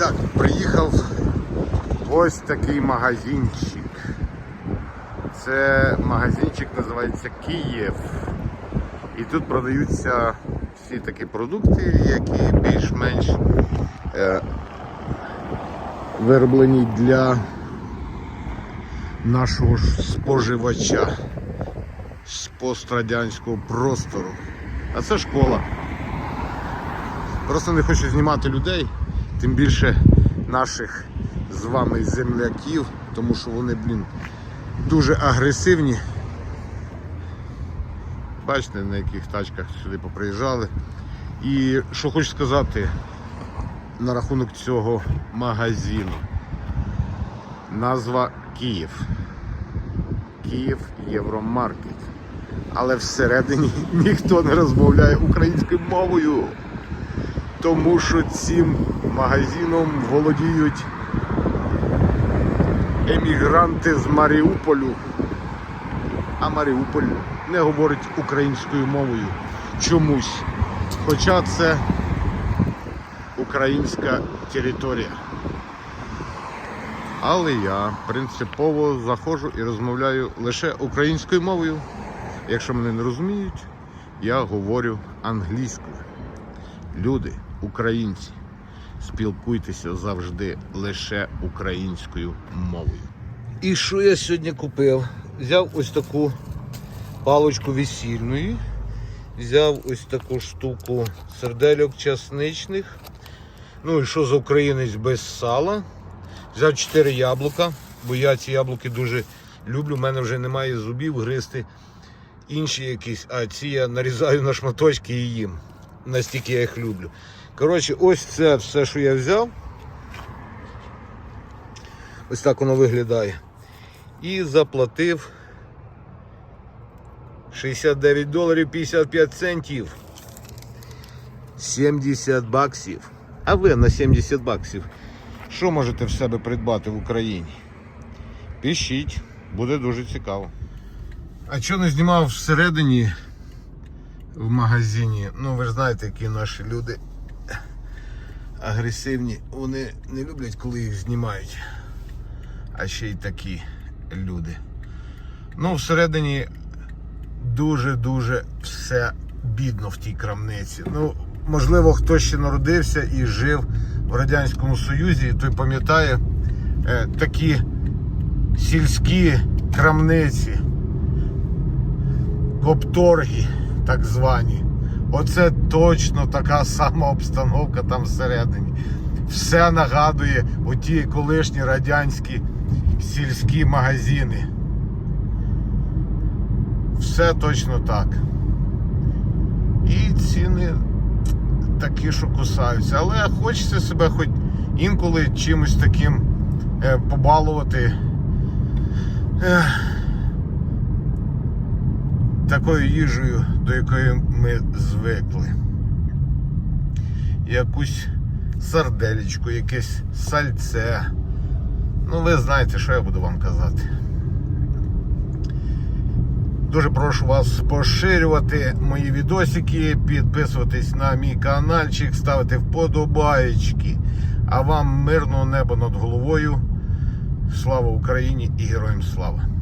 Так, приїхав ось такий магазинчик. Це магазинчик називається Київ. І тут продаються всі такі продукти, які більш-менш е, вироблені для нашого споживача з пострадянського простору. А це школа. Просто не хочу знімати людей, тим більше наших з вами земляків, тому що вони, блін, дуже агресивні. Бачите, на яких тачках сюди поприїжджали. І що хочу сказати на рахунок цього магазину. Назва Київ. Київ Євромаркет. Але всередині ніхто не розмовляє українською мовою. Тому що цим магазином володіють емігранти з Маріуполю. А Маріуполь не говорить українською мовою чомусь. Хоча це українська територія. Але я принципово заходжу і розмовляю лише українською мовою. Якщо мене не розуміють, я говорю англійською. Люди, українці, спілкуйтеся завжди лише українською мовою. І що я сьогодні купив? Взяв ось таку паличку весільної, взяв ось таку штуку сердельок часничних. Ну і що за українець без сала. Взяв 4 яблука, бо я ці яблуки дуже люблю. У мене вже немає зубів гризти інші якісь, а ці я нарізаю на шматочки і їм. Настільки я їх люблю. Коротше, ось це все, що я взяв. Ось так воно виглядає. І заплатив 69 доларів 55 центів. 70 баксів. А ви на 70 баксів що можете в себе придбати в Україні? Пишіть, буде дуже цікаво. А що не знімав всередині в магазині? Ну ви ж знаєте, які наші люди агресивні. Вони не люблять, коли їх знімають. А ще й такі люди. Ну, всередині дуже-дуже все бідно в тій крамниці. Ну, можливо, хтось ще народився і жив в Радянському Союзі, той пам'ятає е, такі сільські крамниці, копторги, так звані. Оце точно така сама обстановка там всередині. Все нагадує оті колишні радянські сільські магазини. Все точно так. І ціни такі, що кусаються. Але хочеться себе хоч інколи чимось таким е, побалувати. Такою їжею, до якої ми звикли. Якусь сарделечку, якесь сальце. Ну, ви знаєте, що я буду вам казати. Дуже прошу вас поширювати мої відосики, підписуватись на мій каналчик, ставити вподобаєчки. А вам мирного неба над головою. Слава Україні і героям слава!